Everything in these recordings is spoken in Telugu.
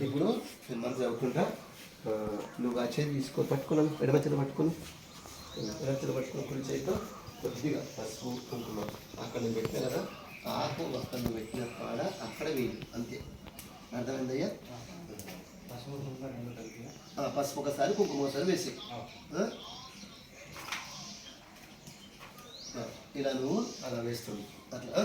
ఇప్పుడు నేను మనసు చదువుకుంటా. నువ్వు ఆ చేతి తీసుకో పట్టుకున్నాను ఎడమ చేతి పట్టుకుని. ఎడమ చేతి పట్టుకుని కుడి చేతితో కొద్దిగా పసుపు కుంకుమ అక్కడ నేను పెట్టినా కదా ఆకు అక్కడ నువ్వు పెట్టిన కాడ అక్కడ వేయి అంతే. అర్థమైందయ్యా? పసుపు ఒకసారి కుంకుమ ఒకసారి వేసి ఇలా నువ్వు అలా వేస్తుంది. అట్లా.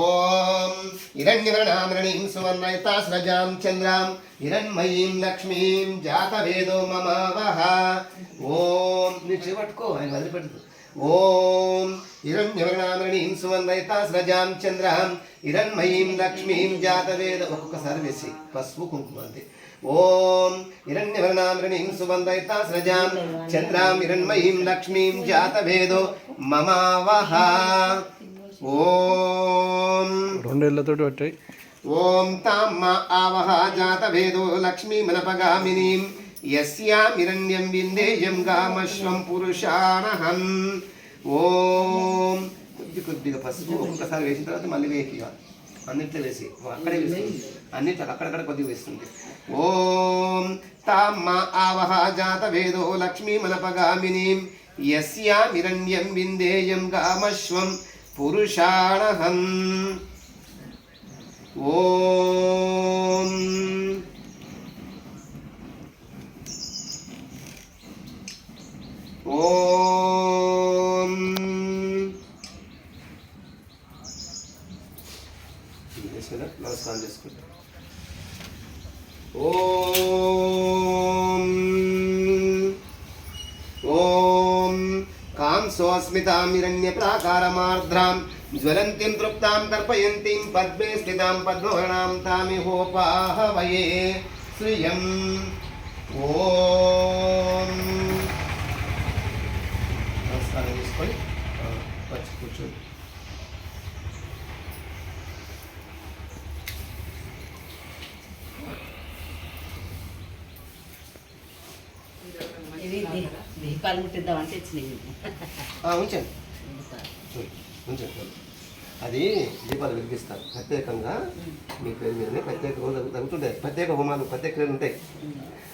ఓం హిరణ్యవర్ణామరణీం సువర్ణైతాస్రజాం చంద్రాం హిరణ్మయీం లక్ష్మీం జాతవేదో మమ వహ ఓం నీ చేపట్టుకో ఆయన వదిలిపెట్టు ఓం హిరణ్యవర్ణామరణీం సువర్ణైతాస్రజాం చంద్రాం హిరణ్మయీం లక్ష్మీం జాతవేద. ఒక్కొక్కసారి వేసి పసుపు కుంకుమ అంతే. ఓం హిరణ్యవర్ణామృణీం సుబంధైతాస్రజాం చంద్రాం హిరణ్మయీం లక్ష్మీం జాతవేదో. మమావహ ఓం. రెండేళ్ళతోటి పట్టాయి ఓం తాం మా ఆవహ జాతవేదో లక్ష్మీమనపగామినీం యస్యామిరణ్యం విందేయం గామశ్వం పురుషాణహం. ఓం. కొద్ది కొద్దిగా పసుపు ఒక్కసారి వేసిన తర్వాత మళ్ళీ వేకి అన్నిట్లో వేసి. అక్కడే వేస్తుంది. అన్నిట్లో అక్కడక్కడ కొద్దిగా వేస్తుంది. ఓం తాం మా ఆవహ జాతవేదో లక్ష్మీమనపగామినీం యస్యామిరణ్యం విందేయం గామశ్వం పురుషాణహం ఓం ఓం చేసారా? నమస్కారం చేసుకుంటా ఓం ఓం కాంసోస్మితామిరణ్య ప్రాకారమార్ద్రాం జ్వలంతిం తృప్తాం తర్పయంతిం పద్మే స్థితాం పద్మవర్ణాం తామిహోపాహవయే శ్రియం ఓం నమస్కారం చేసుకొని ఆ, వచ్చి కూర్చోండి దీపాలు ముట్టిద్దామని తెచ్చినాయి ఉంచండి. ఉంచండి. అది దీపాలు వెలిగిస్తారు. ప్రత్యేకంగా మీ పేరు మీదనే ప్రత్యేక తగ్గుతుంటాయి ప్రత్యేక హోమాలు ప్రత్యేక క్రియలు ఉంటాయి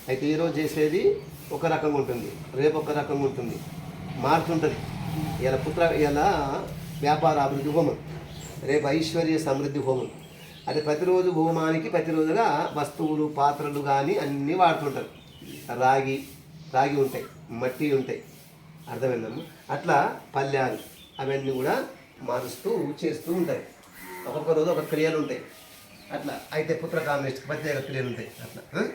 అయితే ఈరోజు చేసేది ఒక రకంగా ఉంటుంది. రేపు ఒక రకంగా ఉంటుంది. మారుతుంటుంది ఇలా పుత్ర ఇలా వ్యాపార అభివృద్ధి హోమం. రేపు ఐశ్వర్య సమృద్ధి హోమం. అది ప్రతిరోజు హోమానికి ప్రతిరోజుగా వస్తువులు పాత్రలు కానీ అన్నీ వాడుతుంటారు. రాగి రాగి ఉంటాయి మట్టి ఉంటాయి. అర్థమైందమ్మా? అట్లా పల్యాలు అవన్నీ కూడా మారుస్తూ చేస్తూ ఉంటాయి. ఒక్కొక్క రోజు ఒక క్రియలు ఉంటాయి. అట్లా అయితే పుత్ర ప్రత్యేక క్రియలు ఉంటాయి. అట్లా